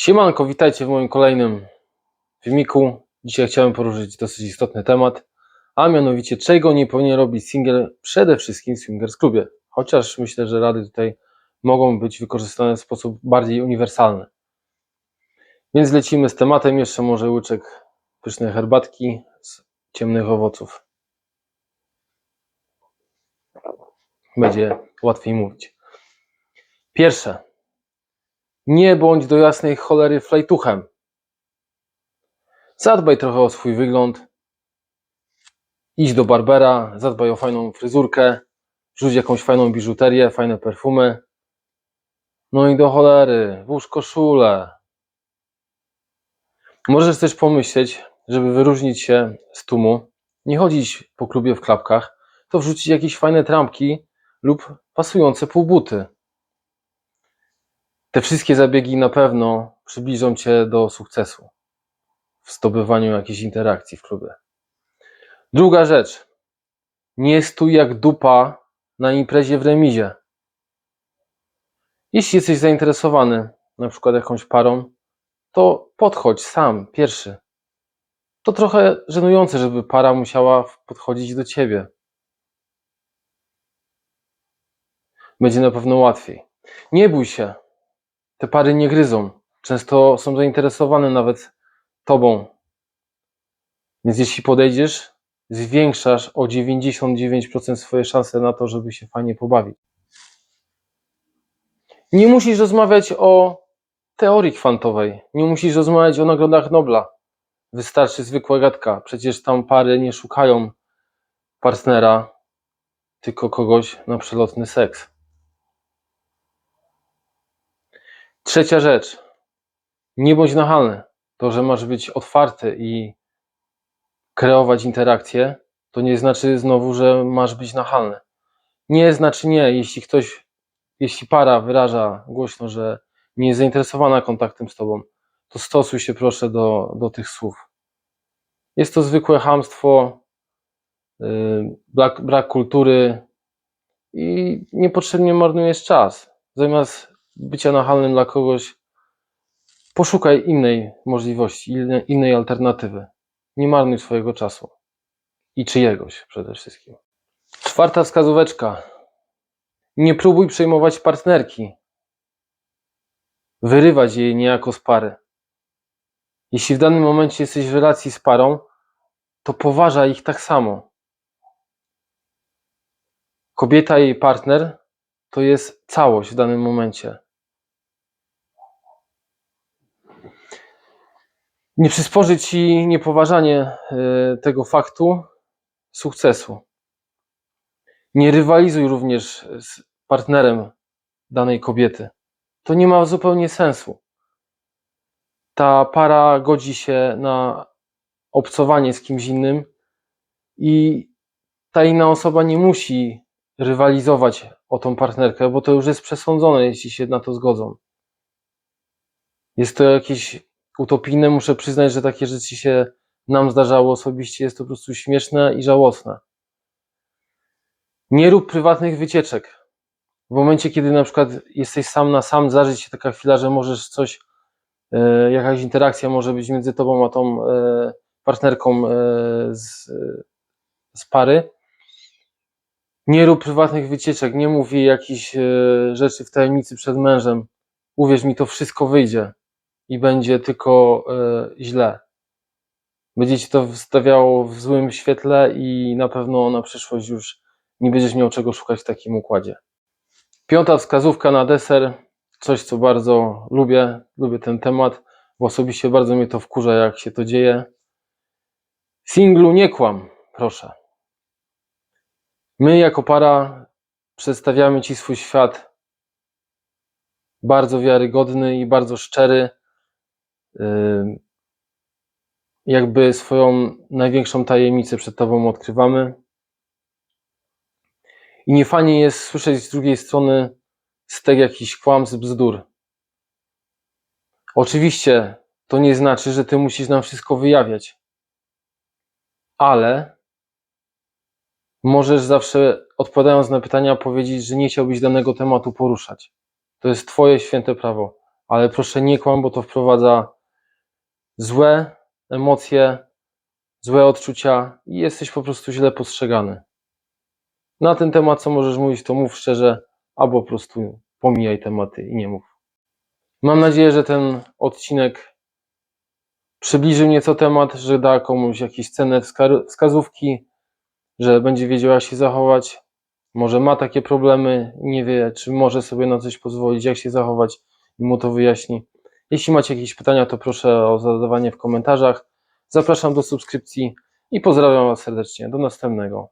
Siemanko, witajcie w moim kolejnym filmiku. Dzisiaj chciałem poruszyć dosyć istotny temat, a mianowicie czego nie powinien robić single przede wszystkim w swingers klubie. Chociaż myślę, że rady tutaj mogą być wykorzystane w sposób bardziej uniwersalny. Więc lecimy z tematem, jeszcze może łyczek pysznej herbatki z ciemnych owoców. Będzie łatwiej mówić. Pierwsze. Nie bądź do jasnej cholery flajtuchem. Zadbaj trochę o swój wygląd. Idź do barbera, zadbaj o fajną fryzurkę, rzuć jakąś fajną biżuterię, fajne perfumy. No i do cholery, włóż koszulę. Możesz też pomyśleć, żeby wyróżnić się z tłumu, nie chodzić po klubie w klapkach, to wrzucić jakieś fajne trampki lub pasujące półbuty. Te wszystkie zabiegi na pewno przybliżą Cię do sukcesu w zdobywaniu jakiejś interakcji w klubie. Druga rzecz. Nie stój jak dupa na imprezie w remizie. Jeśli jesteś zainteresowany na przykład jakąś parą, to podchodź sam, pierwszy. To trochę żenujące, żeby para musiała podchodzić do Ciebie. Będzie na pewno łatwiej. Nie bój się, te pary nie gryzą. Często są zainteresowane nawet tobą. Więc jeśli podejdziesz, zwiększasz o 99% swoje szanse na to, żeby się fajnie pobawić. Nie musisz rozmawiać o teorii kwantowej. Nie musisz rozmawiać o nagrodach Nobla. Wystarczy zwykła gadka. Przecież tam pary nie szukają partnera, tylko kogoś na przelotny seks. Trzecia rzecz. Nie bądź nachalny. To, że masz być otwarty i kreować interakcje, to nie znaczy znowu, że masz być nachalny. Nie znaczy nie. Jeśli ktoś, jeśli para wyraża głośno, że nie jest zainteresowana kontaktem z tobą, to stosuj się proszę do, do tych słów. Jest to zwykłe hamstwo, yy, brak, brak kultury i niepotrzebnie marnujesz czas. Zamiast bycia nachalnym dla kogoś, poszukaj innej możliwości, innej, alternatywy. Nie marnuj swojego czasu i czyjegoś przede wszystkim. Czwarta wskazóweczka. Nie próbuj przejmować partnerki. Wyrywać jej niejako z pary. Jeśli w danym momencie jesteś w relacji z parą, to poważaj ich tak samo. Kobieta i jej partner to jest całość w danym momencie. Nie przysporzy ci niepoważanie y, tego faktu sukcesu. Nie rywalizuj również z partnerem danej kobiety. To nie ma zupełnie sensu. Ta para godzi się na obcowanie z kimś innym i ta inna osoba nie musi rywalizować o tą partnerkę, bo to już jest przesądzone, jeśli się na to zgodzą. Jest to jakieś utopijne. Muszę przyznać, że takie rzeczy się nam zdarzało osobiście. Jest to po prostu śmieszne i żałosne. Nie rób prywatnych wycieczek. W momencie, kiedy na przykład jesteś sam na sam, zdarzy się taka chwila, że możesz coś, e, jakaś interakcja może być między tobą a tą e, partnerką e, z, z pary. Nie rób prywatnych wycieczek, nie mów jej jakichś e, rzeczy w tajemnicy przed mężem. Uwierz mi, to wszystko wyjdzie i będzie tylko e, źle. Będzie ci to wstawiało w złym świetle i na pewno na przyszłość już nie będziesz miał czego szukać w takim układzie. Piąta wskazówka na deser, coś co bardzo lubię, lubię ten temat, bo osobiście bardzo mnie to wkurza, jak się to dzieje. Singlu nie kłam, proszę. My jako para przedstawiamy Ci swój świat bardzo wiarygodny i bardzo szczery. Jakby swoją największą tajemnicę przed Tobą odkrywamy. I nie fajnie jest słyszeć z drugiej strony stek jakiś kłam z bzdur. Oczywiście to nie znaczy, że Ty musisz nam wszystko wyjawiać. Ale możesz zawsze, odpowiadając na pytania, powiedzieć, że nie chciałbyś danego tematu poruszać. To jest Twoje święte prawo. ale proszę nie kłam, bo to wprowadza złe emocje, złe odczucia i jesteś po prostu źle postrzegany. Na ten temat, co możesz mówić, to mów szczerze, albo po prostu pomijaj tematy i nie mów. Mam nadzieję, że ten odcinek przybliżył nieco temat, że da komuś jakieś cenne wska- wskazówki, że będzie wiedział, jak się zachować. Może ma takie problemy, nie wie, czy może sobie na coś pozwolić, jak się zachować i mu to wyjaśni. Jeśli macie jakieś pytania, to proszę o zadawanie w komentarzach. Zapraszam do subskrypcji i pozdrawiam Was serdecznie. Do następnego.